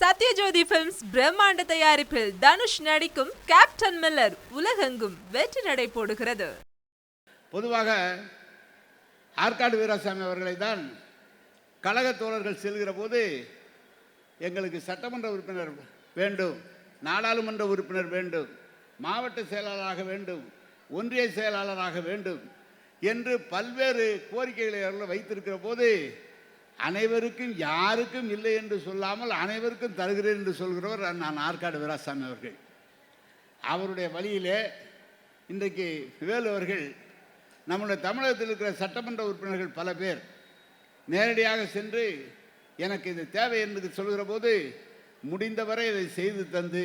Sathyajothi films பிரம்மாண்ட தயாரிப்பில் தனுஷ் நடிக்கும் கேப்டன் மில்லர் உலகெங்கும் வெற்றி நடை போடுகிறது. பொதுவாக ஆற்காடு வீராசாமி அவர்களை தான் கழக தோழர்கள் செல்கிற போது எங்களுக்கு சட்டமன்ற உறுப்பினர் வேண்டும் நாடாளுமன்ற உறுப்பினர் வேண்டும் மாவட்ட செயலாளராக வேண்டும் ஒன்றிய செயலாளராக வேண்டும் என்று பல்வேறு கோரிக்கைகளை வைத்திருக்கிற போது அனைவருக்கும் யாருக்கும் இல்லை என்று சொல்லாமல் அனைவருக்கும் தருகிறேன் என்று சொல்கிறவர் நான் ஆற்காடு வீராசாமி அவர்கள். அவருடைய வழியிலே இன்றைக்கு வேலு அவர்கள் நம்முடைய தமிழகத்தில் இருக்கிற சட்டமன்ற உறுப்பினர்கள் பல பேர் நேரடியாக சென்று எனக்கு இது தேவை என்று சொல்கிற போது முடிந்தவரை இதை செய்து தந்து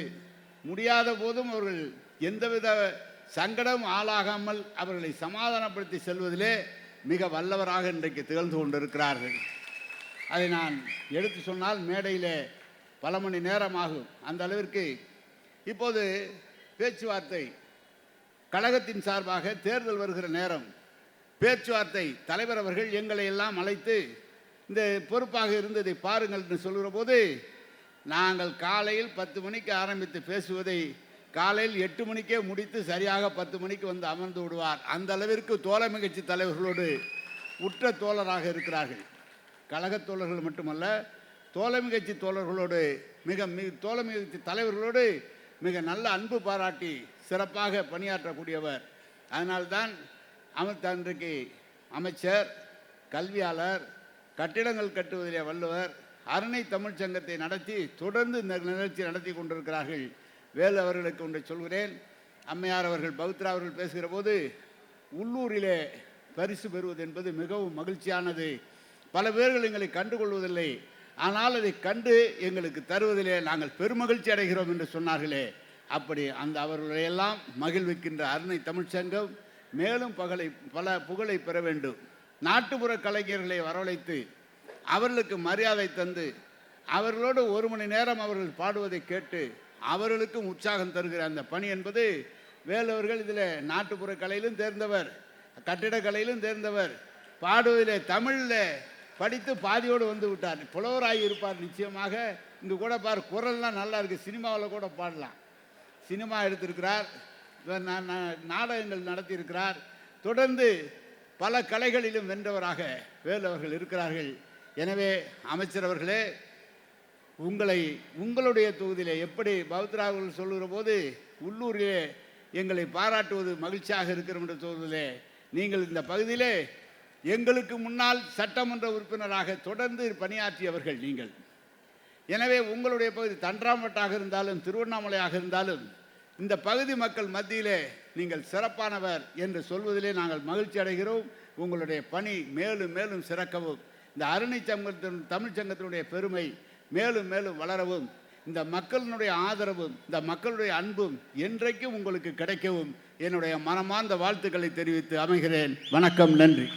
முடியாத போதும் அவர்கள் எந்தவித சங்கடம் ஆளாகாமல் அவர்களை சமாதானப்படுத்தி செல்வதிலே மிக வல்லவராக இன்றைக்கு திகழ்ந்து கொண்டிருக்கிறார்கள். அதை நான் எடுத்து சொன்னால் மேடையிலே பல மணி நேரம் ஆகும் அந்த அளவிற்கு இப்போது பேச்சுவார்த்தை கழகத்தின் சார்பாக தேர்தல் வருகிற நேரம். பேச்சுவார்த்தை தலைவர் அவர்கள் எங்களை எல்லாம் அழைத்து இந்த பொறுப்பாக இருந்ததை பாருங்கள் என்று சொல்கிற போது நாங்கள் காலையில் பத்து மணிக்கு ஆரம்பித்து பேசுவதை காலையில் எட்டு மணிக்கே முடித்து சரியாக பத்து மணிக்கு வந்து அமர்ந்து விடுவார். அந்த அளவிற்கு தோழமை கட்சி தலைவர்களோடு உற்ற தோழராக இருக்கிறார்கள். கழகத் தோழர்கள் மட்டுமல்ல தோழமை கட்சி தோழர்களோடு மிக மிக தோழமை கட்சி தலைவர்களோடு மிக நல்ல அன்பு பாராட்டி சிறப்பாக பணியாற்றக்கூடியவர். அதனால்தான் அமித் அன்றைக்கு அமைச்சர் கல்வியாளர் கட்டிடங்கள் கட்டுவதிலே வள்ளுவர் அரணை தமிழ்ச் சங்கத்தை நடத்தி தொடர்ந்து இந்த நிகழ்ச்சி நடத்தி கொண்டிருக்கிறார்கள். வேலு அவர்களுக்கு ஒன்றை சொல்கிறேன். அம்மையார் அவர்கள் பௌத்ரா அவர்கள் பேசுகிற போது உள்ளூரிலே பரிசு பெறுவது என்பது மிகவும் மகிழ்ச்சியானது. பல பேர்கள் எங்களை கண்டுகொள்வதில்லை. ஆனால் அதை கண்டு எங்களுக்கு தருவதிலே நாங்கள் பெருமகிழ்ச்சி அடைகிறோம் என்று சொன்னார்களே. அப்படி அந்த அவர்களையெல்லாம் மகிழ்விக்கின்ற அருணை தமிழ்ச்சங்கம் மேலும் பகலை பல புகழை பெற வேண்டும். நாட்டுப்புற கலைஞர்களை வரவழைத்து அவர்களுக்கு மரியாதை தந்து அவர்களோடு ஒரு மணி நேரம் அவர்கள் பாடுவதை கேட்டு அவர்களுக்கும் உற்சாகம் தருகிற அந்த பணி என்பது வேலவர்கள் இதில் நாட்டுப்புற கலையிலும் தேர்ந்தவர் கட்டிடக்கலையிலும் தேர்ந்தவர் பாடுவதிலே தமிழில் படித்து பாதியோடு வந்து விட்டார். புலவராகி இருப்பார் நிச்சயமாக. இங்கே கூட பார் குரல்லாம் நல்லா இருக்குது சினிமாவில் கூட பாடலாம். சினிமா எடுத்திருக்கிறார். நாடகங்கள் நடத்தியிருக்கிறார். தொடர்ந்து பல கலைகளிலும் வென்றவராக வேலு அவர்கள் இருக்கிறார்கள். எனவே அமைச்சர் அவர்களே உங்களை உங்களுடைய தொகுதியில் எப்படி பௌத்ராவர்கள் சொல்லுகிற போது உள்ளூரிலே எங்களை பாராட்டுவது மகிழ்ச்சியாக இருக்கிறோம் என்ற தொகுதியிலே நீங்கள் இந்த பகுதியிலே எங்களுக்கு முன்னால் சட்டமன்ற உறுப்பினராக தொடர்ந்து பணியாற்றியவர்கள் நீங்கள். எனவே உங்களுடைய பகுதி தன்றாம்பட்டாக இருந்தாலும் திருவண்ணாமலையாக இருந்தாலும் இந்த பகுதி மக்கள் மத்தியிலே நீங்கள் சிறப்பானவர் என்று சொல்வதிலே நாங்கள் மகிழ்ச்சி அடைகிறோம். உங்களுடைய பணி மேலும் மேலும் சிறக்கவும் இந்த அருணை சங்கத்தின் தமிழ்ச் சங்கத்தினுடைய பெருமை மேலும் மேலும் வளரவும் இந்த மக்களினுடைய ஆதரவும் இந்த மக்களுடைய அன்பும் என்றைக்கும் உங்களுக்கு கிடைக்கவும் என்னுடைய மனமார்ந்த வாழ்த்துக்களை தெரிவித்து அமைகிறேன். வணக்கம் நன்றி.